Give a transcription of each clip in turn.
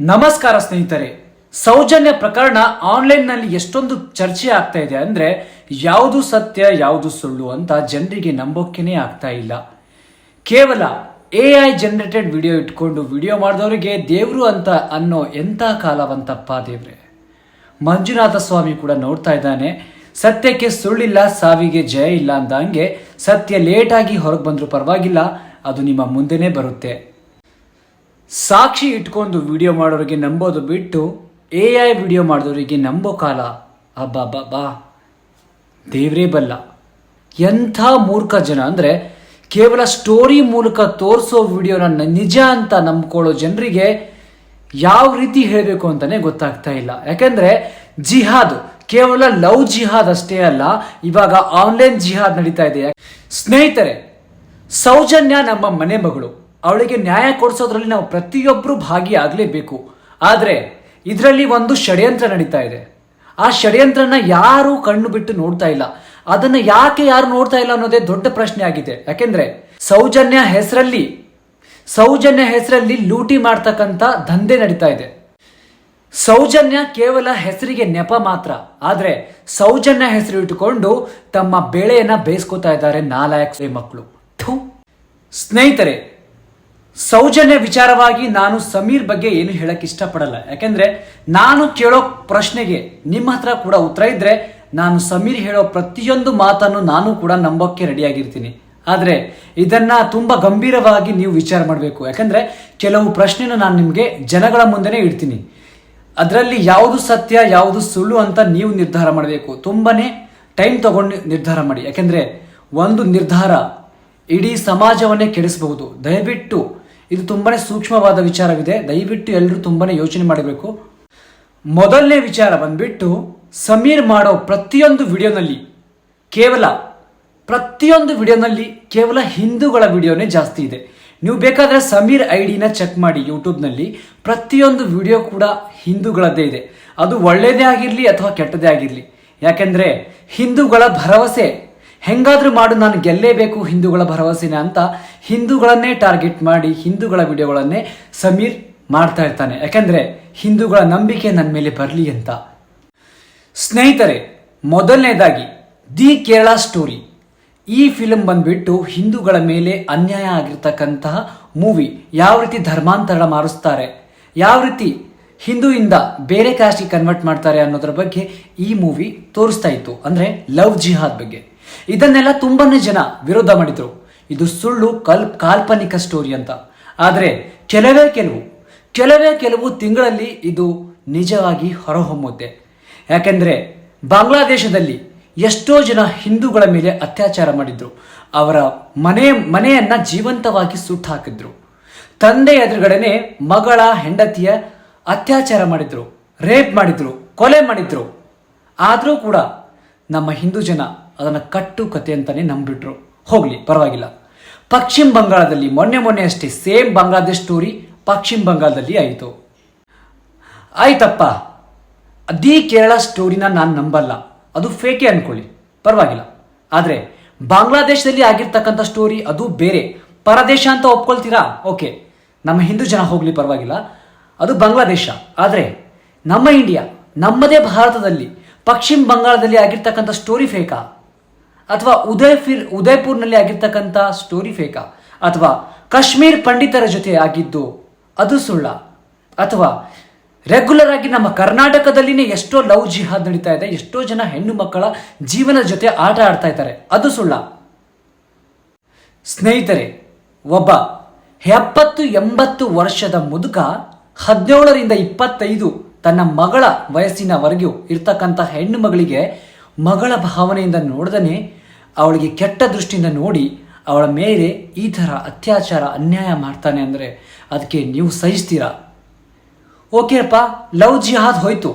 ನಮಸ್ಕಾರ ಸ್ನೇಹಿತರೆ, ಸೌಜನ್ಯ ಪ್ರಕರಣ ಆನ್ಲೈನ್ನಲ್ಲಿ ಎಷ್ಟೊಂದು ಚರ್ಚೆ ಆಗ್ತಾ ಇದೆ ಅಂದ್ರೆ ಯಾವುದು ಸತ್ಯ, ಯಾವುದು ಸುಳ್ಳು ಅಂತ ಜನರಿಗೆ ನಂಬೋಕೆನೇ ಆಗ್ತಾ ಇಲ್ಲ. ಕೇವಲ ಎ ಐ ಜನರೇಟೆಡ್ ವಿಡಿಯೋ ಇಟ್ಕೊಂಡು ವಿಡಿಯೋ ಮಾಡಿದವರಿಗೆ ದೇವರು ಅಂತ ಅನ್ನೋ ಎಂಥ ಕಾಲವಂತಪ್ಪ ದೇವ್ರೆ. ಮಂಜುನಾಥ ಸ್ವಾಮಿ ಕೂಡ ನೋಡ್ತಾ ಇದ್ದಾನೆ, ಸತ್ಯಕ್ಕೆ ಸುಳ್ಳಿಲ್ಲ, ಸಾವಿಗೆ ಜಯ ಇಲ್ಲ ಅಂದಂಗೆ ಸತ್ಯ ಲೇಟಾಗಿ ಹೊರಗೆ ಬಂದರೂ ಪರವಾಗಿಲ್ಲ, ಅದು ನಿಮ್ಮ ಮುಂದೆನೇ ಬರುತ್ತೆ. ಸಾಕ್ಷಿ ಇಟ್ಕೊಂಡು ವಿಡಿಯೋ ಮಾಡೋರಿಗೆ ನಂಬೋದು ಬಿಟ್ಟು ಎ ಐ ವಿಡಿಯೋ ಮಾಡಿದವರಿಗೆ ನಂಬೋ ಕಾಲ. ಅಬ್ಬಾ ಬಾ ಬಾ ದೇವ್ರೇ ಬಲ್ಲ. ಎಂಥ ಮೂರ್ಖ ಜನ. ಅಂದರೆ ಕೇವಲ ಸ್ಟೋರಿ ಮೂಲಕ ತೋರಿಸೋ ವಿಡಿಯೋನ ನಿಜ ಅಂತ ನಂಬ್ಕೊಳ್ಳೋ ಜನರಿಗೆ ಯಾವ ರೀತಿ ಹೇಳಬೇಕು ಅಂತಲೇ ಗೊತ್ತಾಗ್ತಾ ಇಲ್ಲ. ಯಾಕೆಂದರೆ ಜಿಹಾದ್ ಕೇವಲ ಲವ್ ಜಿಹಾದ್ ಅಷ್ಟೇ ಅಲ್ಲ, ಇವಾಗ ಆನ್ಲೈನ್ ಜಿಹಾದ್ ನಡೀತಾ ಇದೆ. ಸ್ನೇಹಿತರೆ, ಸೌಜನ್ಯ ನಮ್ಮ ಮನೆ ಮಗಳು. ಅವಳಿಗೆ ನ್ಯಾಯ ಕೊಡಿಸೋದ್ರಲ್ಲಿ ನಾವು ಪ್ರತಿಯೊಬ್ಬರು ಭಾಗಿಯಾಗಲೇಬೇಕು. ಆದರೆ, ಇದರಲ್ಲಿ ಒಂದು ಷಡ್ಯಂತ್ರ ನಡೀತಾ ಇದೆ. ಆ ಷಡ್ಯಂತ್ರನ ಯಾರು ಕಣ್ಣು ಬಿಟ್ಟು ನೋಡ್ತಾ ಇಲ್ಲ. ಅದನ್ನು ಯಾಕೆ ಯಾರು ನೋಡ್ತಾ ಇಲ್ಲ ಅನ್ನೋದೇ ದೊಡ್ಡ ಪ್ರಶ್ನೆ ಆಗಿದೆ. ಯಾಕೆಂದ್ರೆ, ಸೌಜನ್ಯ ಹೆಸರಲ್ಲಿ ಸೌಜನ್ಯ ಹೆಸರಲ್ಲಿ ಲೂಟಿ ಮಾಡ್ತಕ್ಕಂಥ ದಂಧೆ ನಡೀತಾ ಇದೆ. ಸೌಜನ್ಯ ಕೇವಲ ಹೆಸರಿಗೆ ನೆಪ ಮಾತ್ರ. ಆದರೆ, ಸೌಜನ್ಯ ಹೆಸರು ಇಟ್ಟುಕೊಂಡು ತಮ್ಮ ಬೆಳೆಯನ್ನು ಬೇಯಿಸ್ಕೋತಾ ಇದ್ದಾರೆ ನಾಲಾಯಕ ಮಕ್ಕಳು. ಸ್ನೇಹಿತರೆ ಸೌಜನ್ಯ ವಿಚಾರವಾಗಿ ನಾನು ಸಮೀರ್ ಬಗ್ಗೆ ಏನು ಹೇಳಕ್ ಇಷ್ಟಪಡಲ್ಲ. ಯಾಕೆಂದ್ರೆ ನಾನು ಕೇಳೋ ಪ್ರಶ್ನೆಗೆ ನಿಮ್ಮ ಹತ್ರ ಕೂಡ ಉತ್ತರ ಇದ್ರೆ ನಾನು ಸಮೀರ್ ಹೇಳೋ ಪ್ರತಿಯೊಂದು ಮಾತನ್ನು ನಾನು ಕೂಡ ನಂಬೋಕ್ಕೆ ರೆಡಿಯಾಗಿರ್ತೀನಿ. ಆದರೆ ಇದನ್ನ ತುಂಬಾ ಗಂಭೀರವಾಗಿ ನೀವು ವಿಚಾರ ಮಾಡಬೇಕು. ಯಾಕಂದ್ರೆ ಕೆಲವು ಪ್ರಶ್ನೆನ ನಾನು ನಿಮಗೆ ಜನಗಳ ಮುಂದೆನೇ ಇಡ್ತೀನಿ. ಅದರಲ್ಲಿ ಯಾವುದು ಸತ್ಯ, ಯಾವುದು ಸುಳ್ಳು ಅಂತ ನೀವು ನಿರ್ಧಾರ ಮಾಡಬೇಕು. ತುಂಬಾನೇ ಟೈಮ್ ತಗೊಂಡು ನಿರ್ಧಾರ ಮಾಡಿ. ಯಾಕೆಂದ್ರೆ ಒಂದು ನಿರ್ಧಾರ ಇಡೀ ಸಮಾಜವನ್ನೇ ಕೆಡಿಸಬಹುದು. ದಯವಿಟ್ಟು ಇದು ತುಂಬಾ ಸೂಕ್ಷ್ಮವಾದ ವಿಚಾರವಿದೆ. ದಯವಿಟ್ಟು ಎಲ್ಲರೂ ತುಂಬಾ ಯೋಚನೆ ಮಾಡಬೇಕು. ಮೊದಲನೇ ವಿಚಾರ ಬಂದ್ಬಿಟ್ಟು, ಸಮೀರ್ ಮಾಡೋ ಪ್ರತಿಯೊಂದು ವಿಡಿಯೋನಲ್ಲಿ ಕೇವಲ, ಪ್ರತಿಯೊಂದು ವಿಡಿಯೋನಲ್ಲಿ ಕೇವಲ ಹಿಂದೂಗಳ ವಿಡಿಯೋನೇ ಜಾಸ್ತಿ ಇದೆ. ನೀವು ಬೇಕಾದರೆ ಸಮೀರ್ ಐಡಿನ ಚೆಕ್ ಮಾಡಿ ಯೂಟ್ಯೂಬ್ನಲ್ಲಿ. ಪ್ರತಿಯೊಂದು ವಿಡಿಯೋ ಕೂಡ ಹಿಂದೂಗಳದ್ದೇ ಇದೆ. ಅದು ಒಳ್ಳೆಯದೇ ಆಗಿರಲಿ ಅಥವಾ ಕೆಟ್ಟದೇ ಆಗಿರಲಿ. ಯಾಕೆಂದರೆ ಹಿಂದೂಗಳ ಭರವಸೆ, ಹೆಂಗಾದ್ರೂ ಮಾಡು ನಾನು ಗೆಲ್ಲೇಬೇಕು ಹಿಂದೂಗಳ ಭರವಸೆನ ಅಂತ ಹಿಂದೂಗಳನ್ನೇ ಟಾರ್ಗೆಟ್ ಮಾಡಿ ಹಿಂದೂಗಳ ವಿಡಿಯೋಗಳನ್ನೇ ಸಮೀರ್ ಮಾಡ್ತಾ ಇರ್ತಾನೆ. ಯಾಕಂದ್ರೆ ಹಿಂದೂಗಳ ನಂಬಿಕೆ ನನ್ನ ಮೇಲೆ ಬರಲಿ ಅಂತ. ಸ್ನೇಹಿತರೆ, ಮೊದಲನೇದಾಗಿ ದಿ ಕೇರಳ ಸ್ಟೋರಿ. ಈ ಫಿಲಮ್ ಬಂದ್ಬಿಟ್ಟು ಹಿಂದೂಗಳ ಮೇಲೆ ಅನ್ಯಾಯ ಆಗಿರ್ತಕ್ಕಂತಹ ಮೂವಿ ಯಾವ ರೀತಿ ಧರ್ಮಾಂತರ ಮಾರಿಸ್ತಾರೆ ಯಾವ ರೀತಿ ಹಿಂದೂಯಿಂದ ಬೇರೆ ಕಾಸ್ಟಿಗೆ ಕನ್ವರ್ಟ್ ಮಾಡ್ತಾರೆ ಅನ್ನೋದ್ರ ಬಗ್ಗೆ ಈ ಮೂವಿ ತೋರಿಸ್ತಾ ಇತ್ತು. ಅಂದ್ರೆ ಲವ್ ಜಿಹಾದ್ ಬಗ್ಗೆ. ಇದನ್ನೆಲ್ಲ ತುಂಬಾ ಜನ ವಿರೋಧ ಮಾಡಿದ್ರು. ಇದು ಸುಳ್ಳು ಕಲ್ ಕಾಲ್ಪನಿಕ ಸ್ಟೋರಿ ಅಂತ. ಆದರೆ ಕೆಲವೇ ಕೆಲವು ಕೆಲವೇ ಕೆಲವು ತಿಂಗಳಲ್ಲಿ ಇದು ನಿಜವಾಗಿ ಹೊರಹೊಮ್ಮುತ್ತೆ. ಯಾಕೆಂದರೆ ಬಾಂಗ್ಲಾದೇಶದಲ್ಲಿ ಎಷ್ಟೋ ಜನ ಹಿಂದೂಗಳ ಮೇಲೆ ಅತ್ಯಾಚಾರ ಮಾಡಿದ್ರು. ಅವರ ಮನೆ, ಮನೆಯನ್ನು ಜೀವಂತವಾಗಿ ಸುಟ್ಟು ಹಾಕಿದ್ರು. ತಂದೆ ಎದುರುಗಡೆನೆ ಮಗಳ ಹೆಂಡತಿಯ ಅತ್ಯಾಚಾರ ಮಾಡಿದ್ರು, ರೇಪ್ ಮಾಡಿದ್ರು, ಕೊಲೆ ಮಾಡಿದ್ರು. ಆದರೂ ಕೂಡ ನಮ್ಮ ಹಿಂದೂ ಜನ ಅದನ್ನು ಕಟ್ಟು ಕತೆ ಅಂತಲೇ ನಂಬಿಟ್ರು. ಹೋಗ್ಲಿ, ಪರವಾಗಿಲ್ಲ. ಪಶ್ಚಿಮ ಬಂಗಾಳದಲ್ಲಿ ಮೊನ್ನೆ ಮೊನ್ನೆ ಅಷ್ಟೇ ಸೇಮ್ ಬಾಂಗ್ಲಾದೇಶ್ ಸ್ಟೋರಿ ಪಶ್ಚಿಮ ಬಂಗಾಳದಲ್ಲಿ ಆಯಿತು. ಆಯ್ತಪ್ಪ ದಿ ಕೇರಳ ಸ್ಟೋರಿನ ನಾನು ನಂಬಲ್ಲ. ಅದು ಫೇಕೆ ಅನ್ಕೊಳ್ಳಿ, ಪರವಾಗಿಲ್ಲ. ಆದರೆ, ಬಾಂಗ್ಲಾದೇಶದಲ್ಲಿ ಆಗಿರ್ತಕ್ಕಂಥ ಸ್ಟೋರಿ ಅದು ಬೇರೆ. ಪರದೇಶ ಅಂತ ಒಪ್ಕೊಳ್ತೀರಾ? ಓಕೆ. ನಮ್ಮ ಹಿಂದೂ ಜನ ಹೋಗಲಿ, ಪರವಾಗಿಲ್ಲ. ಅದು ಬಾಂಗ್ಲಾದೇಶ. ಆದರೆ, ನಮ್ಮ ಇಂಡಿಯಾ ನಮ್ಮದೇ ಭಾರತದಲ್ಲಿ ಪಶ್ಚಿಮ ಬಂಗಾಳದಲ್ಲಿ ಆಗಿರ್ತಕ್ಕಂಥ ಸ್ಟೋರಿ ಫೇಕಾ ಅಥವಾ ಉದಯಫಿರ್ ಉದಯ್ಪುರ್ನಲ್ಲಿ ಆಗಿರ್ತಕ್ಕಂಥ ಸ್ಟೋರಿ ಫೇಕಾ ಅಥವಾ ಕಾಶ್ಮೀರ್ ಪಂಡಿತರ ಜೊತೆ ಆಗಿದ್ದು ಅದು ಸುಳ್ಳ? ಅಥವಾ ರೆಗ್ಯುಲರ್ ಆಗಿ ನಮ್ಮ ಕರ್ನಾಟಕದಲ್ಲಿನೇ ಎಷ್ಟೋ ಲವ್ ಜಿಹಾದ್ ನಡೀತಾ ಇದೆ, ಎಷ್ಟೋ ಜನ ಹೆಣ್ಣು ಮಕ್ಕಳ ಜೀವನ ಜೊತೆ ಆಟ ಆಡ್ತಾ ಇದ್ದಾರೆ, ಅದು ಸುಳ್ಳ? ಸ್ನೇಹಿತರೆ, ಒಬ್ಬ ಎಪ್ಪತ್ತು ಎಂಬತ್ತು ವರ್ಷದ ಮುದುಕ ಹದಿನೇಳರಿಂದ ಇಪ್ಪತ್ತೈದು ತನ್ನ ಮಗಳ ವಯಸ್ಸಿನವರೆಗೂ ಇರ್ತಕ್ಕಂಥ ಹೆಣ್ಣು ಮಗಳಿಗೆ ಮಗಳ ಭಾವನೆಯಿಂದ ನೋಡ್ದನೆ ಅವಳಿಗೆ ಕೆಟ್ಟ ದೃಷ್ಟಿಯಿಂದ ನೋಡಿ ಅವಳ ಮೇಲೆ ಈ ಥರ ಅತ್ಯಾಚಾರ, ಅನ್ಯಾಯ ಮಾಡ್ತಾನೆ ಅಂದರೆ ಅದಕ್ಕೆ ನೀವು ಸಹಿಸ್ತೀರಾ? ಓಕೆಪ್ಪ ಲವ್ ಜಿಹಾದ್ ಹೋಯ್ತು.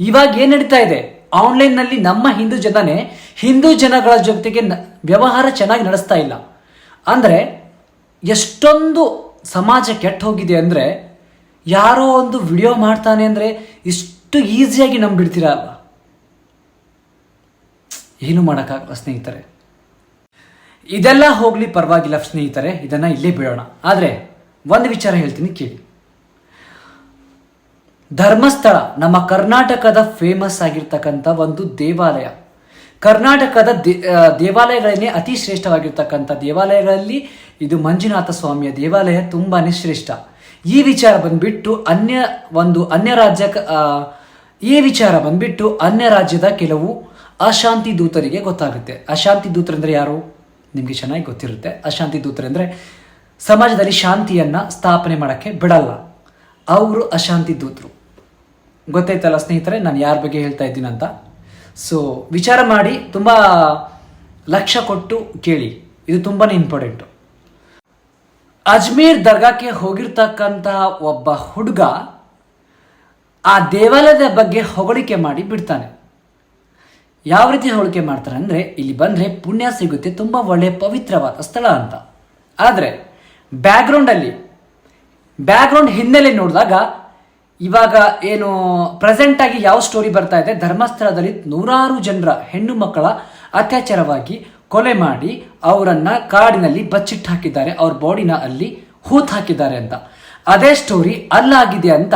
ಇವಾಗ ಏನು ನಡೀತಾ ಇದೆ? ಆನ್ಲೈನ್ನಲ್ಲಿ ನಮ್ಮ ಹಿಂದೂ ಜನನೇ ಹಿಂದೂ ಜನಗಳ ಜೊತೆಗೆ ವ್ಯವಹಾರ ಚೆನ್ನಾಗಿ ನಡೆಸ್ತಾ ಇಲ್ಲ. ಅಂದರೆ ಎಷ್ಟೊಂದು ಸಮಾಜ ಕೆಟ್ಟ ಹೋಗಿದೆ ಅಂದರೆ ಯಾರೋ ಒಂದು ವಿಡಿಯೋ ಮಾಡ್ತಾನೆ ಅಂದರೆ ಇಷ್ಟು ಈಸಿಯಾಗಿ ನಂಬಿಡ್ತೀರಾ ಏನು ಮಾಡೋಕ್ಕಾಗಲ್ಲ ಸ್ನೇಹಿತರೆ? ಇದೆಲ್ಲ ಹೋಗಲಿ ಪರವಾಗಿಲ್ಲ ಸ್ನೇಹಿತರೆ, ಇದನ್ನು ಇಲ್ಲೇ ಬಿಡೋಣ. ಆದರೆ ಒಂದು ವಿಚಾರ ಹೇಳ್ತೀನಿ ಕೇಳಿ. ಧರ್ಮಸ್ಥಳ, ನಮ್ಮ ಕರ್ನಾಟಕದ ಫೇಮಸ್ ಆಗಿರ್ತಕ್ಕಂಥ ಒಂದು ದೇವಾಲಯ. ಕರ್ನಾಟಕದ ದೇವಾಲಯಗಳನ್ನೇ ಅತಿ ಶ್ರೇಷ್ಠವಾಗಿರ್ತಕ್ಕಂಥ ದೇವಾಲಯಗಳಲ್ಲಿ ಇದು ಮಂಜುನಾಥ ಸ್ವಾಮಿಯ ದೇವಾಲಯ ತುಂಬಾ ಶ್ರೇಷ್ಠ. ಈ ವಿಚಾರ ಬಂದ್ಬಿಟ್ಟು ಅನ್ಯ, ಒಂದು ಅನ್ಯ ರಾಜ್ಯ ಈ ವಿಚಾರ ಬಂದ್ಬಿಟ್ಟು ಅನ್ಯ ರಾಜ್ಯದ ಕೆಲವು ಅಶಾಂತಿ ದೂತರಿಗೆ ಗೊತ್ತಾಗುತ್ತೆ. ಅಶಾಂತಿ ದೂತರಂದ್ರೆ ಯಾರು? ನಿಮಗೆ ಚೆನ್ನಾಗಿ ಗೊತ್ತಿರುತ್ತೆ. ಅಶಾಂತಿ ದೂತರಂದ್ರೆ ಸಮಾಜದಲ್ಲಿ ಶಾಂತಿಯನ್ನು ಸ್ಥಾಪನೆ ಮಾಡೋಕ್ಕೆ ಬಿಡಲ್ಲ. ಅವರು ಅಶಾಂತಿ ದೂತರು. ಗೊತ್ತಾಯ್ತಲ್ಲ ಸ್ನೇಹಿತರೆ, ನಾನು ಯಾರ ಬಗ್ಗೆ ಹೇಳ್ತಾ ಇದ್ದೀನಿ ಅಂತ? ಸೊ ವಿಚಾರ ಮಾಡಿ, ತುಂಬ ಲಕ್ಷ್ಯ ಕೊಟ್ಟು ಕೇಳಿ. ಇದು ತುಂಬಾ ಇಂಪಾರ್ಟೆಂಟು ಅಜ್ಮೀರ್ ದರ್ಗಾಕ್ಕೆ ಹೋಗಿರ್ತಕ್ಕಂತಹ ಒಬ್ಬ ಹುಡುಗ ಆ ದೇವಾಲಯದ ಬಗ್ಗೆ ಹೊಗಳಿಕೆ ಮಾಡಿ ಬಿಡ್ತಾನೆ. ಯಾವ ರೀತಿ ಹೋಲಿಕೆ ಮಾಡ್ತಾರೆ ಅಂದರೆ ಇಲ್ಲಿ ಬಂದರೆ ಪುಣ್ಯ ಸಿಗುತ್ತೆ ತುಂಬ ಒಳ್ಳೆಯ ಪವಿತ್ರವಾದ ಸ್ಥಳ ಅಂತ. ಆದರೆ ಬ್ಯಾಕ್ಗ್ರೌಂಡಲ್ಲಿ ಬ್ಯಾಕ್ಗ್ರೌಂಡ್ ಹಿನ್ನೆಲೆ ನೋಡಿದಾಗ ಇವಾಗ ಏನು ಪ್ರೆಸೆಂಟ್ ಆಗಿ ಯಾವ ಸ್ಟೋರಿ ಬರ್ತಾ ಇದೆ, ಧರ್ಮಸ್ಥಳದಲ್ಲಿ ನೂರಾರು ಜನರ ಹೆಣ್ಣು ಮಕ್ಕಳ ಅತ್ಯಾಚಾರವಾಗಿ ಕೊಲೆ ಮಾಡಿ ಅವರನ್ನ ಕಾಡಿನಲ್ಲಿ ಬಚ್ಚಿಟ್ಟು ಹಾಕಿದ್ದಾರೆ, ಅವ್ರ ಬಾಡಿನ ಅಲ್ಲಿ ಹೂತ್ ಹಾಕಿದ್ದಾರೆ ಅಂತ. ಅದೇ ಸ್ಟೋರಿ ಅಲ್ಲಾಗಿದೆ ಅಂತ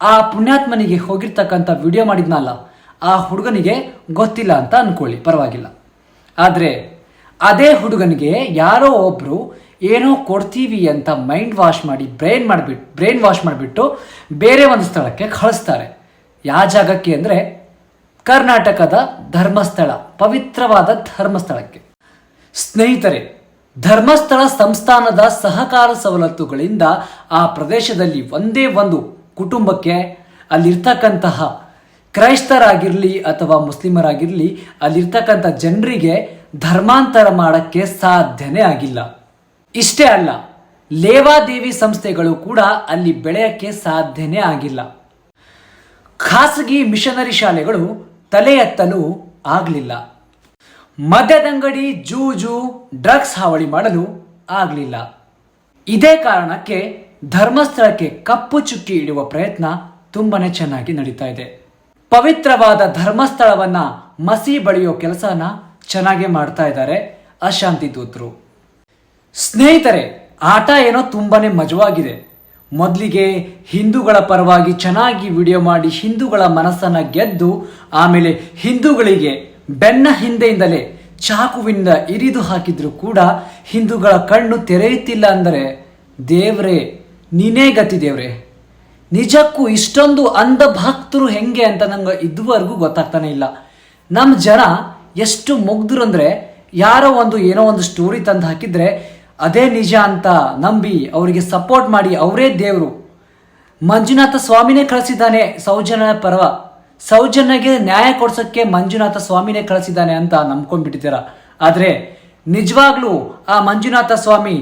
ಆ ಪುಣ್ಯಾತ್ಮನಿಗೆ ಹೋಗಿರ್ತಕ್ಕಂಥ ವಿಡಿಯೋ ಮಾಡಿದ್ನಲ್ಲ. ಆ ಹುಡುಗನಿಗೆ ಗೊತ್ತಿಲ್ಲ ಅಂತ ಅನ್ಕೊಳ್ಳಿ, ಪರವಾಗಿಲ್ಲ. ಆದರೆ ಅದೇ ಹುಡುಗನಿಗೆ ಯಾರೋ ಒಬ್ರು ಏನೋ ಕೊಡ್ತೀವಿ ಅಂತ ಮೈಂಡ್ ವಾಶ್ ಮಾಡಿ ಬ್ರೈನ್ ಮಾಡಿಬಿಟ್ಟು ಬ್ರೈನ್ ವಾಶ್ ಮಾಡಿಬಿಟ್ಟು ಬೇರೆ ಒಂದು ಸ್ಥಳಕ್ಕೆ ಕಳಿಸ್ತಾರೆ. ಯಾವ ಜಾಗಕ್ಕೆ ಅಂದರೆ ಕರ್ನಾಟಕದ ಧರ್ಮಸ್ಥಳ, ಪವಿತ್ರವಾದ ಧರ್ಮಸ್ಥಳಕ್ಕೆ. ಸ್ನೇಹಿತರೆ, ಧರ್ಮಸ್ಥಳ ಸಂಸ್ಥಾನದ ಸಹಕಾರ ಸವಲತ್ತುಗಳಿಂದ ಆ ಪ್ರದೇಶದಲ್ಲಿ ಒಂದೇ ಒಂದು ಕುಟುಂಬಕ್ಕೆ ಅಲ್ಲಿರ್ತಕ್ಕಂತಹ ಕ್ರೈಸ್ತರಾಗಿರಲಿ ಅಥವಾ ಮುಸ್ಲಿಮರಾಗಿರಲಿ, ಅಲ್ಲಿರ್ತಕ್ಕಂಥ ಜನರಿಗೆ ಧರ್ಮಾಂತರ ಮಾಡಕ್ಕೆ ಸಾಧ್ಯನೇ ಆಗಿಲ್ಲ. ಇಷ್ಟೇ ಅಲ್ಲ, ಲೇವಾದೇವಿ ಸಂಸ್ಥೆಗಳು ಕೂಡ ಅಲ್ಲಿ ಬೆಳೆಯಕ್ಕೆ ಸಾಧ್ಯನೇ ಆಗಿಲ್ಲ. ಖಾಸಗಿ ಮಿಷನರಿ ಶಾಲೆಗಳು ತಲೆ ಎತ್ತಲು ಆಗಲಿಲ್ಲ. ಮದ್ಯದಂಗಡಿ ಜೂಜು ಡ್ರಗ್ಸ್ ಹಾವಳಿ ಮಾಡಲು ಆಗಲಿಲ್ಲ. ಇದೇ ಕಾರಣಕ್ಕೆ ಧರ್ಮಸ್ಥಳಕ್ಕೆ ಕಪ್ಪು ಚುಕ್ಕಿ ಇಡುವ ಪ್ರಯತ್ನ ತುಂಬಾನೇ ಚೆನ್ನಾಗಿ ನಡೀತಾ ಇದೆ. ಪವಿತ್ರವಾದ ಧರ್ಮಸ್ಥಳವನ್ನ ಮಸಿ ಬಳಿಯೋ ಕೆಲಸನ ಚೆನ್ನಾಗಿ ಮಾಡ್ತಾ ಇದ್ದಾರೆ ಅಶಾಂತಿ ದೂತರು. ಸ್ನೇಹಿತರೆ, ಆಟ ಏನೋ ತುಂಬಾನೇ ಮಜವಾಗಿದೆ. ಮೊದಲಿಗೆ ಹಿಂದೂಗಳ ಪರವಾಗಿ ಚೆನ್ನಾಗಿ ವಿಡಿಯೋ ಮಾಡಿ ಹಿಂದೂಗಳ ಮನಸ್ಸನ್ನು ಗೆದ್ದು, ಆಮೇಲೆ ಹಿಂದೂಗಳಿಗೆ ಬೆನ್ನ ಹಿಂದೆಯಿಂದಲೇ ಚಾಕುವಿಂದ ಇರಿದು ಹಾಕಿದ್ರು ಕೂಡ ಹಿಂದೂಗಳ ಕಣ್ಣು ತೆರೆಯುತ್ತಿಲ್ಲ ಅಂದರೆ ದೇವ್ರೆ, ನೀನೇ ಗತಿ ದೇವ್ರೆ. ನಿಜಕ್ಕೂ ಇಷ್ಟೊಂದು ಅಂಧ ಭಕ್ತರು ಹೆಂಗೆ ಅಂತ ನಂಗೆ ಇದುವರೆಗೂ ಗೊತ್ತಾಗ್ತಾನೆ ಇಲ್ಲ. ನಮ್ಮ ಜನ ಎಷ್ಟು ಮುಗ್ದ್ರು ಅಂದರೆ ಯಾರೋ ಒಂದು ಏನೋ ಒಂದು ಸ್ಟೋರಿ ತಂದು ಹಾಕಿದ್ರೆ ಅದೇ ನಿಜ ಅಂತ ನಂಬಿ ಅವರಿಗೆ ಸಪೋರ್ಟ್ ಮಾಡಿ ಅವರೇ ದೇವರು. ಮಂಜುನಾಥ ಸ್ವಾಮಿನೇ ಕಳಿಸಿದ್ದಾನೆ ಸೌಜನ್ಯ ಪರ್ವ. ಸೌಜನ್ಯಗೆ ನ್ಯಾಯ ಕೊಡ್ಸೋಕ್ಕೆ ಮಂಜುನಾಥ ಸ್ವಾಮಿನೇ ಕಳಿಸಿದ್ದಾನೆ ಅಂತ ನಂಬ್ಕೊಂಡ್ಬಿಟ್ಟಿದ್ದೀರ. ಆದರೆ ನಿಜವಾಗ್ಲೂ ಆ ಮಂಜುನಾಥ ಸ್ವಾಮಿ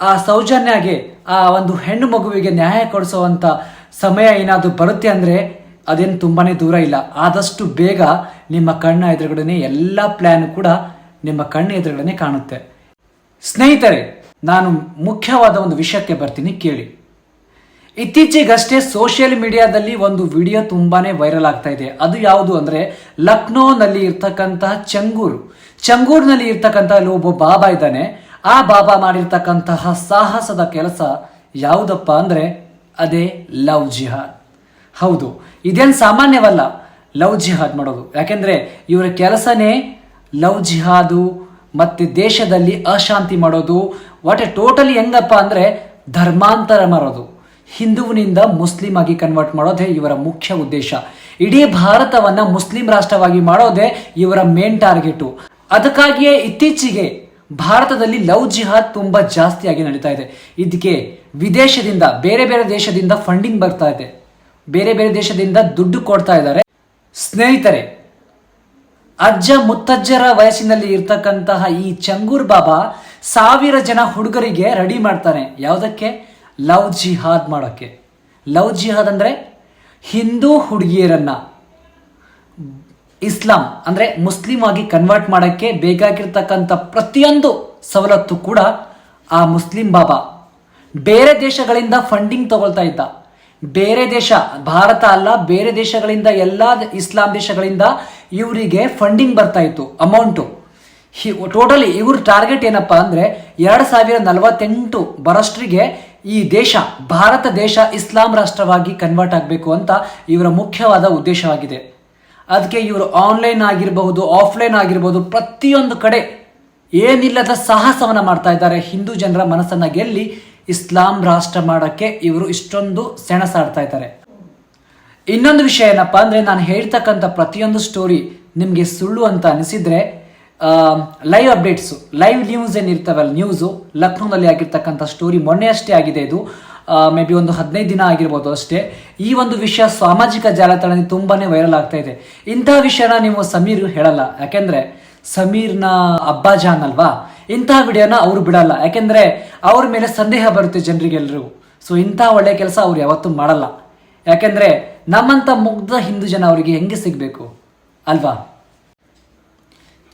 ಆ ಸೌಜನ್ಯಗೆ ಆ ಒಂದು ಹೆಣ್ಣು ಮಗುವಿಗೆ ನ್ಯಾಯ ಕೊಡಿಸುವಂತ ಸಮಯ ಏನಾದರೂ ಬರುತ್ತೆ ಅಂದರೆ ಅದೇನು ತುಂಬಾ ದೂರ ಇಲ್ಲ. ಆದಷ್ಟು ಬೇಗ ನಿಮ್ಮ ಕಣ್ಣ ಎದುರುಗಡೆ ಎಲ್ಲ ಪ್ಲ್ಯಾನ್ ಕೂಡ ನಿಮ್ಮ ಕಣ್ಣ ಎದುರುಗಡೆ ಕಾಣುತ್ತೆ. ಸ್ನೇಹಿತರೆ, ನಾನು ಮುಖ್ಯವಾದ ಒಂದು ವಿಷಯಕ್ಕೆ ಬರ್ತೀನಿ, ಕೇಳಿ. ಇತ್ತೀಚೆಗಷ್ಟೇ ಸೋಷಿಯಲ್ ಮೀಡಿಯಾದಲ್ಲಿ ಒಂದು ವಿಡಿಯೋ ತುಂಬಾನೇ ವೈರಲ್ ಆಗ್ತಾ ಇದೆ. ಅದು ಯಾವುದು ಅಂದರೆ ಲಕ್ನೋನಲ್ಲಿ ಇರ್ತಕ್ಕಂತಹ ಚಂಗೂರು. ಚಂಗೂರಿನಲ್ಲಿ ಇರ್ತಕ್ಕಂತಹ ಅಲ್ಲಿ ಒಬ್ಬ ಬಾಬಾ ಇದ್ದಾನೆ. ಆ ಬಾಬಾ ಮಾಡಿರ್ತಕ್ಕಂತಹ ಸಾಹಸದ ಕೆಲಸ ಯಾವುದಪ್ಪ ಅಂದ್ರೆ ಅದೇ ಲವ್ ಜಿಹಾದ್. ಹೌದು, ಇದೇನು ಸಾಮಾನ್ಯವಲ್ಲ, ಲವ್ ಜಿಹಾದ್ ಮಾಡೋದು. ಯಾಕೆಂದರೆ ಇವರ ಕೆಲಸನೇ ಲವ್ ಜಿಹಾದು, ಮತ್ತೆ ದೇಶದಲ್ಲಿ ಅಶಾಂತಿ ಮಾಡೋದು. ವಾಟ್ ಟೋಟಲಿ ಹೆಂಗಪ್ಪ ಅಂದ್ರೆ ಧರ್ಮಾಂತರ ಮಾಡೋದು ಹಿಂದುವಿನಿಂದ ಮುಸ್ಲಿಂ ಆಗಿ ಕನ್ವರ್ಟ್ ಮಾಡೋದೇ ಇವರ ಮುಖ್ಯ ಉದ್ದೇಶ. ಇಡೀ ಭಾರತವನ್ನ ಮುಸ್ಲಿಂ ರಾಷ್ಟ್ರವಾಗಿ ಮಾಡೋದೇ ಇವರ ಮೇನ್ ಟಾರ್ಗೆಟು ಅದಕ್ಕಾಗಿಯೇ ಇತ್ತೀಚೆಗೆ ಭಾರತದಲ್ಲಿ ಲವ್ ಜಿಹಾದ್ ತುಂಬಾ ಜಾಸ್ತಿಯಾಗಿ ನಡೀತಾ ಇದೆ. ಇದಕ್ಕೆ ವಿದೇಶದಿಂದ, ಬೇರೆ ಬೇರೆ ದೇಶದಿಂದ ಫಂಡಿಂಗ್ ಬರ್ತಾ ಇದೆ. ಬೇರೆ ಬೇರೆ ದೇಶದಿಂದ ದುಡ್ಡು ಕೊಡ್ತಾ ಇದ್ದಾರೆ. ಸ್ನೇಹಿತರೆ, ಅಜ್ಜ ಮುತ್ತಜ್ಜರ ವಯಸ್ಸಿನಲ್ಲಿ ಇರ್ತಕ್ಕಂತಹ ಈ ಚಂಗೂರ್ ಬಾಬಾ ಸಾವಿರ ಜನ ಹುಡುಗರಿಗೆ ರೆಡಿ ಮಾಡ್ತಾನೆ. ಯಾವುದಕ್ಕೆ? ಲವ್ ಜಿಹಾದ್ ಮಾಡೋಕ್ಕೆ. ಲವ್ ಜಿಹಾದ್ ಅಂದರೆ ಹಿಂದೂ ಹುಡುಗಿಯರನ್ನ ಇಸ್ಲಾಂ ಅಂದರೆ ಮುಸ್ಲಿಂ ಆಗಿ ಕನ್ವರ್ಟ್ ಮಾಡೋಕ್ಕೆ ಬೇಕಾಗಿರ್ತಕ್ಕಂಥ ಪ್ರತಿಯೊಂದು ಸವಲತ್ತು ಕೂಡ ಆ ಮುಸ್ಲಿಂ ಬಾಬಾ ಬೇರೆ ದೇಶಗಳಿಂದ ಫಂಡಿಂಗ್ ತಗೊಳ್ತಾ ಇದ್ದ. ಬೇರೆ ದೇಶ, ಭಾರತ ಅಲ್ಲ, ಬೇರೆ ದೇಶಗಳಿಂದ ಎಲ್ಲ ಇಸ್ಲಾಂ ದೇಶಗಳಿಂದ ಇವರಿಗೆ ಫಂಡಿಂಗ್ ಬರ್ತಾ ಇತ್ತು ಅಮೌಂಟು ಟೋಟಲಿ ಇವ್ರ ಟಾರ್ಗೆಟ್ ಏನಪ್ಪಾ ಅಂದ್ರೆ ಎರಡು ಸಾವಿರದ ನಲವತ್ತೆಂಟು ಬರಷ್ಟ್ರಿಗೆ ಈ ದೇಶ, ಭಾರತ ದೇಶ ಇಸ್ಲಾಂ ರಾಷ್ಟ್ರವಾಗಿ ಕನ್ವರ್ಟ್ ಆಗಬೇಕು ಅಂತ ಇವರ ಮುಖ್ಯವಾದ ಉದ್ದೇಶವಾಗಿದೆ. ಅದಕ್ಕೆ ಇವರು ಆನ್ಲೈನ್ ಆಗಿರಬಹುದು ಆಫ್ಲೈನ್ ಆಗಿರಬಹುದು, ಪ್ರತಿಯೊಂದು ಕಡೆ ಏನಿಲ್ಲದ ಸಾಹಸವನ್ನ ಮಾಡ್ತಾ ಇದ್ದಾರೆ. ಹಿಂದೂ ಜನರ ಮನಸ್ಸನ್ನ ಗೆಲ್ಲಿ ಇಸ್ಲಾಂ ರಾಷ್ಟ್ರ ಮಾಡಕ್ಕೆ ಇವರು ಇಷ್ಟೊಂದು ಸೆಣಸಾಡ್ತಾ ಇದ್ದಾರೆ. ಇನ್ನೊಂದು ವಿಷಯ ಏನಪ್ಪಾ ಅಂದ್ರೆ ನಾನು ಹೇಳ್ತಕ್ಕಂಥ ಪ್ರತಿಯೊಂದು ಸ್ಟೋರಿ ನಿಮಗೆ ಸುಳ್ಳು ಅಂತ ಅನಿಸಿದ್ರೆ ಲೈವ್ ಅಪ್ಡೇಟ್ಸು ಲೈವ್ ನ್ಯೂಸ್ ಏನಿರ್ತಾವಲ್ಲ ನ್ಯೂಸು ಲಕ್ನೋದಲ್ಲಿ ಆಗಿರ್ತಕ್ಕಂಥ ಸ್ಟೋರಿ ಮೊನ್ನೆ ಅಷ್ಟೇ ಆಗಿದೆ ಇದು. ಮೇ ಬಿ ಒಂದು ಹದಿನೈದು ದಿನ ಆಗಿರ್ಬೋದು ಅಷ್ಟೇ. ಈ ಒಂದು ವಿಷಯ ಸಾಮಾಜಿಕ ಜಾಲತಾಣದಲ್ಲಿ ತುಂಬಾ ವೈರಲ್ ಆಗ್ತಾ ಇದೆ. ಇಂಥ ವಿಷಯನ ನೀವು ಸಮೀರ್ ಹೇಳಲ್ಲ. ಯಾಕೆಂದರೆ ಸಮೀರ್ನ ಅಬ್ಬಾಜಾನ್ ಅಲ್ವಾ? ಇಂತಹ ವಿಡಿಯೋನ ಅವರು ಬಿಡಲ್ಲ. ಯಾಕೆಂದ್ರೆ ಅವ್ರ ಮೇಲೆ ಸಂದೇಹ ಬರುತ್ತೆ ಜನರಿಗೆಲ್ಲರಿಗೂ ಸೊ ಇಂಥ ಒಳ್ಳೆ ಕೆಲಸ ಅವ್ರು ಯಾವತ್ತೂ ಮಾಡಲ್ಲ. ಯಾಕೆಂದ್ರೆ ನಮ್ಮಂತ ಮುಗ್ಧ ಹಿಂದೂ ಜನ ಅವರಿಗೆ ಹೆಂಗೆ ಸಿಗಬೇಕು? ಅಲ್ವಾ?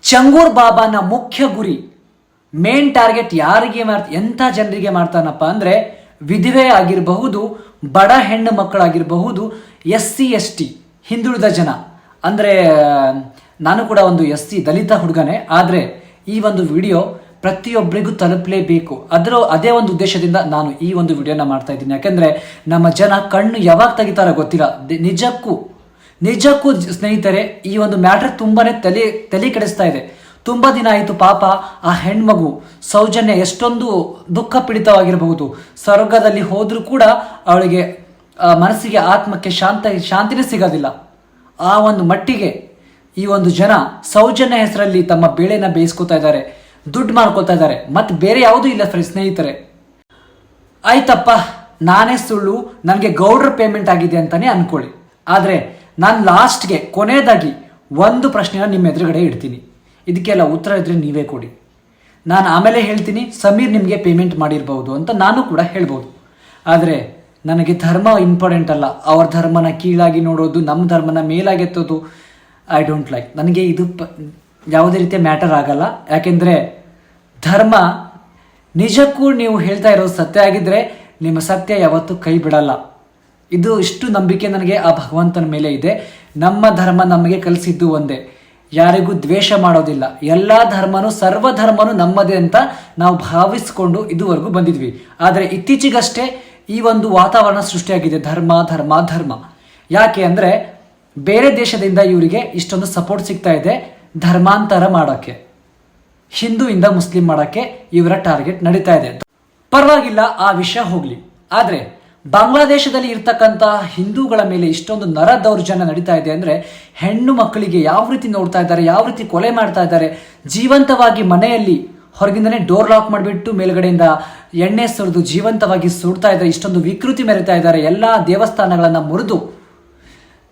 ಚಂಗೂರ್ ಬಾಬಾನ ಮುಖ್ಯ ಗುರಿ ಮೇನ್ ಟಾರ್ಗೆಟ್ ಯಾರಿಗೆ ಮಾಡ್ತ ಎಂಥ ಜನರಿಗೆ ಮಾಡ್ತಾನಪ್ಪ ಅಂದ್ರೆ ವಿಧವೆ ಆಗಿರಬಹುದು, ಬಡ ಹೆಣ್ಣು ಮಕ್ಕಳಾಗಿರಬಹುದು ಎಸ್ ಸಿ ಎಸ್ ಟಿ ಹಿಂದುಳಿದ ಜನ. ಅಂದ್ರೆ, ನಾನು ಕೂಡ ಒಂದು ಎಸ್ ಸಿ ದಲಿತ ಹುಡುಗನೇ, ಆದರೆ ಈ ಒಂದು ವಿಡಿಯೋ ಪ್ರತಿಯೊಬ್ಬರಿಗೂ ತಲುಪಲೇಬೇಕು. ಅದರ ಅದೇ ಒಂದು ಉದ್ದೇಶದಿಂದ ನಾನು ಈ ಒಂದು ವಿಡಿಯೋನ ಮಾಡ್ತಾ ಇದ್ದೀನಿ. ಯಾಕೆಂದ್ರೆ ನಮ್ಮ ಜನ ಕಣ್ಣು ಯಾವಾಗ ತೆಗಿತಾರ ಗೊತ್ತಿಲ್ಲ. ನಿಜಕ್ಕೂ ನಿಜಕ್ಕೂ ಸ್ನೇಹಿತರೆ, ಈ ಒಂದು ಮ್ಯಾಟರ್ ತುಂಬಾನೇ ತಲೆ ತಲೆ ಕೆಡಿಸ್ತಾ ಇದೆ. ತುಂಬಾ ದಿನ ಆಯಿತು ಪಾಪ ಆ ಹೆಣ್ಮಗು ಸೌಜನ್ಯ ಎಷ್ಟೊಂದು ದುಃಖ ಪೀಡಿತವಾಗಿರಬಹುದು. ಸ್ವರ್ಗದಲ್ಲಿ ಹೋದ್ರೂ ಕೂಡ ಅವಳಿಗೆ ಮನಸ್ಸಿಗೆ ಆತ್ಮಕ್ಕೆ ಶಾಂತ, ಶಾಂತಿನೇ ಸಿಗೋದಿಲ್ಲ. ಆ ಒಂದು ಮಟ್ಟಿಗೆ ಈ ಒಂದು ಜನ ಸೌಜನ್ಯ ಹೆಸರಲ್ಲಿ ತಮ್ಮ ಬೇಳೆನ ಬೇಯಿಸ್ಕೋತಾ ಇದ್ದಾರೆ. ದುಡ್ಡು ಮಾಡ್ಕೊಳ್ತಾ ಇದ್ದಾರೆ. ಮತ್ತೆ ಬೇರೆ ಯಾವುದೂ ಇಲ್ಲ ಫ್ರೆಂಡ್ ಸ್ನೇಹಿತರೆ. ಆಯ್ತಪ್ಪ, ನಾನೇ ಸುಳ್ಳು, ನನಗೆ ಗೌಡ್ರ ಪೇಮೆಂಟ್ ಆಗಿದೆ ಅಂತಾನೆ ಅನ್ಕೊಳ್ಳಿ. ಆದರೆ ನಾನು ಲಾಸ್ಟ್ಗೆ ಕೊನೆಯದಾಗಿ ಒಂದು ಪ್ರಶ್ನೆನ ನಿಮ್ಮ ಎದುರುಗಡೆ ಇಡ್ತೀನಿ. ಇದಕ್ಕೆಲ್ಲ ಉತ್ತರ ಇದ್ರೆ ನೀವೇ ಕೊಡಿ. ನಾನು ಆಮೇಲೆ ಹೇಳ್ತೀನಿ, ಸಮೀರ್ ನಿಮಗೆ ಪೇಮೆಂಟ್ ಮಾಡಿರ್ಬೋದು ಅಂತ ನಾನು ಕೂಡ ಹೇಳ್ಬೋದು. ಆದರೆ ನನಗೆ ಧರ್ಮ ಇಂಪಾರ್ಟೆಂಟ್ ಅಲ್ಲ. ಅವ್ರ ಧರ್ಮನ ಕೀಳಾಗಿ ನೋಡೋದು ನಮ್ಮ ಧರ್ಮನ ಮೇಲಾಗೆತ್ತೋದು ಐ ಡೋಂಟ್ ಲೈಕ್ ನನಗೆ ಇದು ಯಾವುದೇ ರೀತಿಯ ಮ್ಯಾಟರ್ ಆಗಲ್ಲ. ಯಾಕೆಂದರೆ ಧರ್ಮ ನಿಜಕ್ಕೂ ನೀವು ಹೇಳ್ತಾ ಇರೋದು ಸತ್ಯ ಆಗಿದ್ದರೆ ನಿಮ್ಮ ಸತ್ಯ ಯಾವತ್ತೂ ಕೈ ಬಿಡಲ್ಲ. ಇದು ಇಷ್ಟು ನಂಬಿಕೆ ನನಗೆ ಆ ಭಗವಂತನ ಮೇಲೆ ಇದೆ. ನಮ್ಮ ಧರ್ಮ ನಮಗೆ ಕಲಿಸಿದ್ದು ಒಂದೇ. ಯಾರಿಗೂ ದ್ವೇಷ ಮಾಡೋದಿಲ್ಲ. ಎಲ್ಲ ಧರ್ಮನೂ ಸರ್ವ ಧರ್ಮನೂ ನಮ್ಮದೇ ಅಂತ ನಾವು ಭಾವಿಸ್ಕೊಂಡು ಇದುವರೆಗೂ ಬಂದಿದ್ವಿ. ಆದರೆ ಇತ್ತೀಚೆಗಷ್ಟೇ ಈ ಒಂದು ವಾತಾವರಣ ಸೃಷ್ಟಿಯಾಗಿದೆ. ಧರ್ಮ ಧರ್ಮ ಧರ್ಮ. ಯಾಕೆ ಅಂದರೆ ಬೇರೆ ದೇಶದಿಂದ ಇವರಿಗೆ ಇಷ್ಟೊಂದು ಸಪೋರ್ಟ್ ಸಿಗ್ತಾ ಇದೆ. ಧರ್ಮಾಂತರ ಮಾಡೋಕ್ಕೆ ಇಂದ ಮುಸ್ಲಿಂ ಮಾಡೋಕ್ಕೆ ಇವರ ಟಾರ್ಗೆಟ್ ನಡೀತಾ ಇದೆ. ಪರವಾಗಿಲ್ಲ, ಆ ವಿಷಯ ಹೋಗಲಿ. ಆದರೆ, ಬಾಂಗ್ಲಾದೇಶದಲ್ಲಿ ಇರ್ತಕ್ಕಂಥ ಹಿಂದೂಗಳ ಮೇಲೆ ಇಷ್ಟೊಂದು ನರ ದೌರ್ಜನ್ಯ ನಡೀತಾ ಇದೆ ಅಂದರೆ, ಹೆಣ್ಣು ಮಕ್ಕಳಿಗೆ ಯಾವ ರೀತಿ ನೋಡ್ತಾ ಇದ್ದಾರೆ, ಯಾವ ರೀತಿ ಕೊಲೆ ಮಾಡ್ತಾ ಇದ್ದಾರೆ, ಜೀವಂತವಾಗಿ ಮನೆಯಲ್ಲಿ ಹೊರಗಿಂದನೇ ಡೋರ್ ಲಾಕ್ ಮಾಡಿಬಿಟ್ಟು ಮೇಲ್ಗಡೆಯಿಂದ ಎಣ್ಣೆ ಸುರಿದು ಜೀವಂತವಾಗಿ ಸುಡ್ತಾ ಇದ್ದಾರೆ ಇಷ್ಟೊಂದು ವಿಕೃತಿ ಮೆರಿತಾ ಇದ್ದಾರೆ, ಎಲ್ಲ ದೇವಸ್ಥಾನಗಳನ್ನು ಮುರಿದು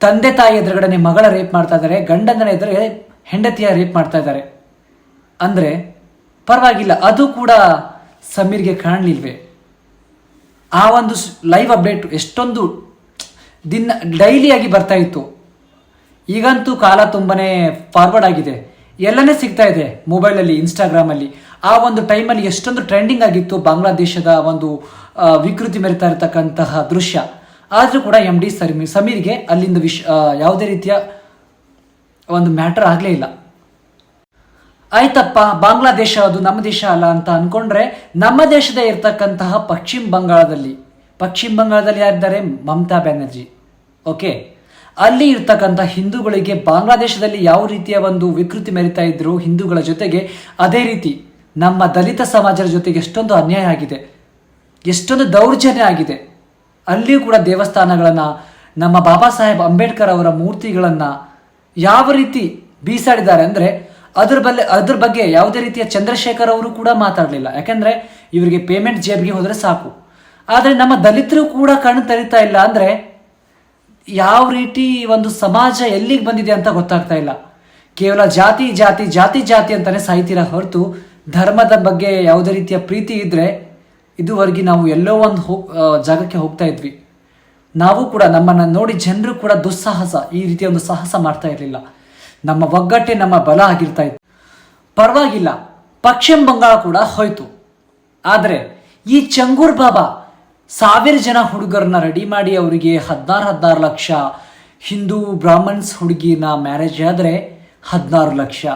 ತಂದೆ ತಾಯಿ ಎದುರುಗಡೆ ಮಗಳ ರೇಪ್ ಮಾಡ್ತಾ ಇದ್ದಾರೆ ಗಂಡನ ಎದುರು ಹೆಂಡತಿಯ ರೇಪ್ ಮಾಡ್ತಾ ಇದ್ದಾರೆ. ಅಂದರೆ, ಪರವಾಗಿಲ್ಲ, ಅದು ಕೂಡ ಸಮೀರ್ಗೆ ಕಾಣಲಿಲ್ವೆ? ಆ ಒಂದು ಲೈವ್ ಅಪ್ಡೇಟ್ ಎಷ್ಟೊಂದು ದಿನ, ಡೈಲಿಯಾಗಿ ಬರ್ತಾ ಇತ್ತು. ಈಗಂತೂ ಕಾಲ ತುಂಬನೇ ಫಾರ್ವರ್ಡ್ ಆಗಿದೆ. ಎಲ್ಲನೇ ಸಿಗ್ತಾ ಇದೆ ಮೊಬೈಲಲ್ಲಿ ಇನ್ಸ್ಟಾಗ್ರಾಮಲ್ಲಿ ಆ ಒಂದು ಟೈಮಲ್ಲಿ ಎಷ್ಟೊಂದು ಟ್ರೆಂಡಿಂಗ್ ಆಗಿತ್ತು ಬಾಂಗ್ಲಾದೇಶದ ಒಂದು ವಿಕೃತಿ ಮೆರಿತಾ ಇರತಕ್ಕಂತಹ ದೃಶ್ಯ. ಆದರೂ ಕೂಡ ಎಂ ಡಿ ಸಮೀರ್ ಸಮೀರ್ಗೆ ಅಲ್ಲಿಂದ ವಿಶ್ ಯಾವುದೇ ರೀತಿಯ ಒಂದು ಮ್ಯಾಟರ್ ಆಗಲೇ ಇಲ್ಲ. ಆಯ್ತಪ್ಪ, ಬಾಂಗ್ಲಾದೇಶ ಅದು ನಮ್ಮ ದೇಶ ಅಲ್ಲ ಅಂತ ಅನ್ಕೊಂಡ್ರೆ ನಮ್ಮ ದೇಶದ ಇರ್ತಕ್ಕಂತಹ ಪಶ್ಚಿಮ ಬಂಗಾಳದಲ್ಲಿ. ಪಶ್ಚಿಮ ಬಂಗಾಳದಲ್ಲಿ ಯಾರಿದ್ದಾರೆ? ಮಮತಾ ಬ್ಯಾನರ್ಜಿ. ಓಕೆ? ಅಲ್ಲಿ ಇರ್ತಕ್ಕಂಥ ಹಿಂದೂಗಳಿಗೆ ಬಾಂಗ್ಲಾದೇಶದಲ್ಲಿ ಯಾವ ರೀತಿಯ ಒಂದು ವಿಕೃತಿ ಮೆರಿತಾ ಇದ್ರು ಹಿಂದೂಗಳ ಜೊತೆಗೆ, ಅದೇ ರೀತಿ ನಮ್ಮ ದಲಿತ ಸಮಾಜದ ಜೊತೆಗೆ ಎಷ್ಟೊಂದು ಅನ್ಯಾಯ ಆಗಿದೆ. ಎಷ್ಟೊಂದು ದೌರ್ಜನ್ಯ ಆಗಿದೆ. ಅಲ್ಲಿಯೂ ಕೂಡ ದೇವಸ್ಥಾನಗಳನ್ನ, ನಮ್ಮ ಬಾಬಾ ಸಾಹೇಬ್ ಅಂಬೇಡ್ಕರ್ ಅವರ ಮೂರ್ತಿಗಳನ್ನ ಯಾವ ರೀತಿ ಬೀಸಾಡಿದ್ದಾರೆ ಅಂದ್ರೆ ಅದ್ರ ಬಲ್ಲೆ ಅದ್ರ ಬಗ್ಗೆ ಯಾವುದೇ ರೀತಿಯ ಚಂದ್ರಶೇಖರ್ ಅವರು ಕೂಡ ಮಾತಾಡಲಿಲ್ಲ. ಯಾಕಂದ್ರೆ ಇವರಿಗೆ ಪೇಮೆಂಟ್ ಜೇಬ್ಗೆ ಹೋದರೆ ಸಾಕು. ಆದರೆ ನಮ್ಮ ದಲಿತರು ಕೂಡ ಕಣ್ಣು ತರಿತಾ ಇಲ್ಲ ಅಂದ್ರೆ ಯಾವ ರೀತಿ ಒಂದು ಸಮಾಜ ಎಲ್ಲಿಗೆ ಬಂದಿದೆ ಅಂತ ಗೊತ್ತಾಗ್ತಾ ಇಲ್ಲ. ಕೇವಲ ಜಾತಿ ಜಾತಿ ಜಾತಿ ಜಾತಿ ಅಂತಾನೆ ಸಾಯ್ತೀರ ಹೊರತು ಧರ್ಮದ ಬಗ್ಗೆ ಯಾವುದೇ ರೀತಿಯ ಪ್ರೀತಿ ಇದ್ರೆ ಇದುವರೆಗೆ ನಾವು ಎಲ್ಲೋ ಒಂದು ಹೋಗ್ ಜಾಗಕ್ಕೆ ಹೋಗ್ತಾ ಇದ್ವಿ. ನಾವು ಕೂಡ ನಮ್ಮನ್ನು ನೋಡಿ ಜನರು ಕೂಡ ದುಸ್ಸಾಹಸ, ಈ ರೀತಿಯ ಒಂದು ಸಾಹಸ ಮಾಡ್ತಾ ಇರಲಿಲ್ಲ. ನಮ್ಮ ಒಗ್ಗಟ್ಟೆ, ನಮ್ಮ ಬಲ ಆಗಿರ್ತಾ ಇತ್ತು. ಪರವಾಗಿಲ್ಲ, ಪಶ್ಚಿಮ ಬಂಗಾಳ ಕೂಡ ಹೋಯ್ತು. ಆದರೆ, ಈ ಚಂಗೂರ್ ಬಾಬಾ ಸಾವಿರ ಜನ ಹುಡುಗರನ್ನ ರೆಡಿ ಮಾಡಿ ಅವರಿಗೆ ಹದಿನಾರು ಹದಿನಾರು ಲಕ್ಷ ಹಿಂದೂ ಬ್ರಾಹ್ಮಣ್ಸ್ ಹುಡುಗಿನ ಮ್ಯಾರೇಜ್ ಆದರೆ ಹದಿನಾರು ಲಕ್ಷ.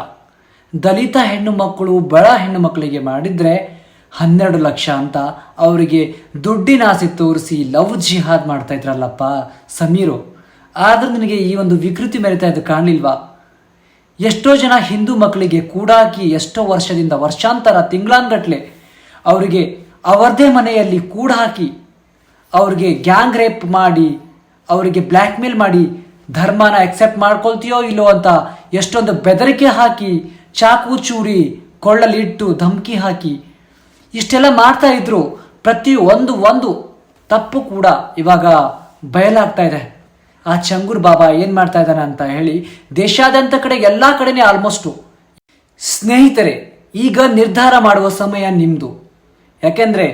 ದಲಿತ ಹೆಣ್ಣು ಮಕ್ಕಳು ಬಡ ಹೆಣ್ಣು ಮಕ್ಕಳಿಗೆ ಮಾಡಿದ್ರೆ ಹನ್ನೆರಡು ಲಕ್ಷ ಅಂತ ಅವರಿಗೆ ದುಡ್ಡಿನ ಆಸೆ ತೋರಿಸಿ ಲವ್ ಜಿಹಾದ್ ಮಾಡ್ತಾ ಇದ್ರಲ್ಲಪ್ಪ, ಸಮೀರು. ಆದ್ರೂ ನಿನಗೆ ಈ ಒಂದು ವಿಕೃತಿ ಮೆರಿತಾ ಇದ್ದು ಕಾಣಲಿಲ್ವಾ? ಎಷ್ಟೋ ಜನ ಹಿಂದೂ ಮಕ್ಕಳಿಗೆ ಕೂಡಾಕಿ ಎಷ್ಟೋ ವರ್ಷದಿಂದ ವರ್ಷಾಂತರ ತಿಂಗಳಾನ್ಗಟ್ಲೆ ಅವರಿಗೆ ಅವರದೇ ಮನೆಯಲ್ಲಿ ಕೂಡ ಹಾಕಿ ಅವ್ರಿಗೆ ಗ್ಯಾಂಗ್ ರೇಪ್ ಮಾಡಿ, ಅವರಿಗೆ ಬ್ಲ್ಯಾಕ್ ಮೇಲ್ ಮಾಡಿ ಧರ್ಮನ ಎಕ್ಸೆಪ್ಟ್ ಮಾಡ್ಕೊಳ್ತೀಯೋ ಇಲ್ಲೋ ಅಂತ ಎಷ್ಟೊಂದು ಬೆದರಿಕೆ ಹಾಕಿ, ಚಾಕು ಚೂರಿ, ಕೊಳ್ಳಲಿಟ್ಟು ಧಮಕಿ ಹಾಕಿ ಇಷ್ಟೆಲ್ಲ ಮಾಡ್ತಾ ಇದ್ರು, ಪ್ರತಿ ಒಂದು ಒಂದು ತಪ್ಪು ಕೂಡ ಇವಾಗ ಬಯಲಾಗ್ತಾ ಇದೆ. ಆ ಚಂಗೂರ್ ಬಾಬಾ ಏನು ಮಾಡ್ತಾ ಇದ್ದಾನೆ ಅಂತ ಹೇಳಿ, ದೇಶಾದ್ಯಂತ ಕಡೆ ಎಲ್ಲಾ ಕಡೆನೆ ಆಲ್ಮೋಸ್ಟು ಸ್ನೇಹಿತರೆ, ಈಗ ನಿರ್ಧಾರ ಮಾಡುವ ಸಮಯ ನಿಮ್ಮದು ಯಾಕೆಂದ್ರೆ,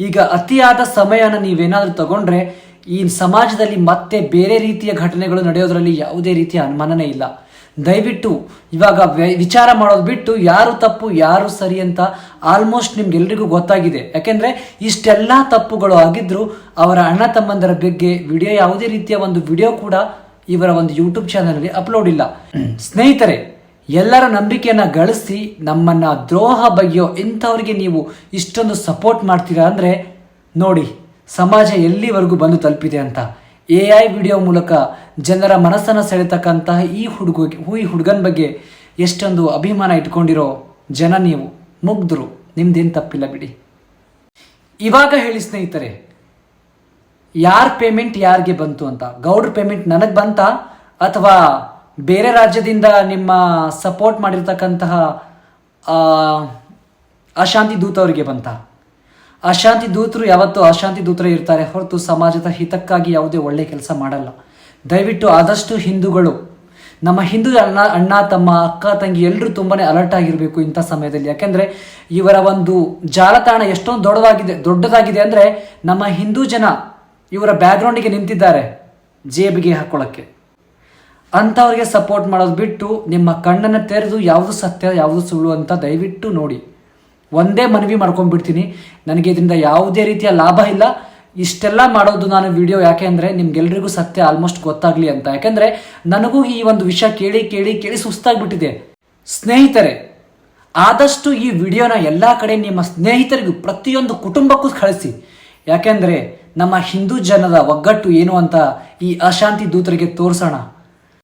ಈಗ ಅತಿಯಾದ ಸಮಯನ ನೀವೇನಾದರೂ ತಗೊಂಡ್ರೆ, ಈ ಸಮಾಜದಲ್ಲಿ ಮತ್ತೆ ಬೇರೆ ರೀತಿಯ ಘಟನೆಗಳು ನಡೆಯೋದರಲ್ಲಿ ಯಾವುದೇ ರೀತಿಯ ಅನುಮಾನನೇ ಇಲ್ಲ. ದಯವಿಟ್ಟು ಇವಾಗ ವಿಚಾರ ಮಾಡೋದು ಬಿಟ್ಟು ಯಾರು ತಪ್ಪು, ಯಾರು ಸರಿ ಅಂತ ಆಲ್ಮೋಸ್ಟ್ ನಿಮ್ಗೆಲ್ರಿಗೂ ಗೊತ್ತಾಗಿದೆ. ಯಾಕೆಂದರೆ ಇಷ್ಟೆಲ್ಲ ತಪ್ಪುಗಳು ಆಗಿದ್ರು ಅವರ ಅಣ್ಣ ತಮ್ಮಂದರ ಬಗ್ಗೆ ವಿಡಿಯೋ ಯಾವುದೇ ರೀತಿಯ ಒಂದು ವಿಡಿಯೋ ಕೂಡ ಇವರ ಒಂದು ಯೂಟ್ಯೂಬ್ ಚಾನಲಲ್ಲಿ ಅಪ್ಲೋಡ್ ಇಲ್ಲ. ಸ್ನೇಹಿತರೆ, ಎಲ್ಲರ ನಂಬಿಕೆಯನ್ನು ಗಳಿಸಿ ನಮ್ಮನ್ನ ದ್ರೋಹ ಬಗೆಯೋ ಇಂಥವ್ರಿಗೆ ನೀವು ಇಷ್ಟೊಂದು ಸಪೋರ್ಟ್ ಮಾಡ್ತೀರಾ ಅಂದ್ರೆ ನೋಡಿ, ಸಮಾಜ ಎಲ್ಲಿವರೆಗೂ ಬಂದು ತಲುಪಿದೆ ಅಂತ. ಎ ಐ ವಿಡಿಯೋ ಮೂಲಕ ಜನರ ಮನಸ್ಸನ್ನು ಸೆಳೆತಕ್ಕಂತಹ ಈ ಹುಡುಗ ಈ ಹುಡುಗನ ಬಗ್ಗೆ ಎಷ್ಟೊಂದು ಅಭಿಮಾನ ಇಟ್ಕೊಂಡಿರೋ ಜನ ನೀವು. ಮುಗ್ಧರು. ನಿಮ್ದೇನು ತಪ್ಪಿಲ್ಲ ಬಿಡಿ. ಇವಾಗ ಹೇಳಿ ಸ್ನೇಹಿತರೆ, ಯಾರ ಪೇಮೆಂಟ್ ಯಾರಿಗೆ ಬಂತು ಅಂತ? ಗೌಡ್ರ ಪೇಮೆಂಟ್ ನನಗೆ ಬಂತಾ? ಅಥವಾ ಬೇರೆ ರಾಜ್ಯದಿಂದ ನಿಮ್ಮ ಸಪೋರ್ಟ್ ಮಾಡಿರ್ತಕ್ಕಂತಹ ಅಶಾಂತಿ ದೂತವರಿಗೆ ಬಂತ? ಅಶಾಂತಿ ದೂತರು ಯಾವತ್ತೂ ಅಶಾಂತಿ ದೂತರೇ ಇರ್ತಾರೆ ಹೊರತು ಸಮಾಜದ ಹಿತಕ್ಕಾಗಿ ಯಾವುದೇ ಒಳ್ಳೆ ಕೆಲಸ ಮಾಡಲ್ಲ. ದಯವಿಟ್ಟು ಆದಷ್ಟು ಹಿಂದೂಗಳು, ನಮ್ಮ ಹಿಂದೂ ಅಣ್ಣ ಅಣ್ಣ, ತಮ್ಮ, ಅಕ್ಕ, ತಂಗಿ ಎಲ್ಲರೂ ತುಂಬಾ ಅಲರ್ಟ್ ಆಗಿರಬೇಕು ಇಂಥ ಸಮಯದಲ್ಲಿ. ಯಾಕೆಂದರೆ ಇವರ ಒಂದು ಜಾಲತಾಣ ಎಷ್ಟೊಂದು ದೊಡ್ಡದಾಗಿದೆ ದೊಡ್ಡದಾಗಿದೆ ಅಂದರೆ ನಮ್ಮ ಹಿಂದೂ ಜನ ಇವರ ಬ್ಯಾಕ್ಗ್ರೌಂಡಿಗೆ ನಿಂತಿದ್ದಾರೆ ಜೇಬಿಗೆ ಹಾಕೊಳ್ಳೋಕ್ಕೆ ಅಂಥವ್ರಿಗೆ ಸಪೋರ್ಟ್ ಮಾಡೋದು ಬಿಟ್ಟು ನಿಮ್ಮ ಕಣ್ಣನ್ನು ತೆರೆದು ಯಾವುದು ಸತ್ಯ, ಯಾವುದು ಸುಳ್ಳು ಅಂತ ದಯವಿಟ್ಟು ನೋಡಿ. ಒಂದೇ ಮನವಿ ಮಾಡ್ಕೊಂಡ್ಬಿಡ್ತೀನಿ. ನನಗೆ ಇದರಿಂದ ಯಾವುದೇ ರೀತಿಯ ಲಾಭ ಇಲ್ಲ. ಇಷ್ಟೆಲ್ಲ ಮಾಡೋದು ನಾನು ವಿಡಿಯೋ ಯಾಕೆ ಅಂದರೆ ನಿಮ್ಗೆಲ್ರಿಗೂ ಸತ್ಯ ಆಲ್ಮೋಸ್ಟ್ ಗೊತ್ತಾಗಲಿ ಅಂತ. ಯಾಕೆಂದರೆ ನನಗೂ ಈ ಒಂದು ವಿಷಯ ಕೇಳಿ ಕೇಳಿ ಕೇಳಿ ಸುಸ್ತಾಗ್ಬಿಟ್ಟಿದೆ. ಸ್ನೇಹಿತರೆ, ಆದಷ್ಟು ಈ ವಿಡಿಯೋನ ಎಲ್ಲ ಕಡೆ ನಿಮ್ಮ ಸ್ನೇಹಿತರಿಗೂ ಪ್ರತಿಯೊಂದು ಕುಟುಂಬಕ್ಕೂ ಕಳಿಸಿ. ಯಾಕೆಂದರೆ ನಮ್ಮ ಹಿಂದೂ ಜನದ ಒಗ್ಗಟ್ಟು ಏನು ಅಂತ ಈ ಅಶಾಂತಿ ದೂತರಿಗೆ ತೋರಿಸೋಣ.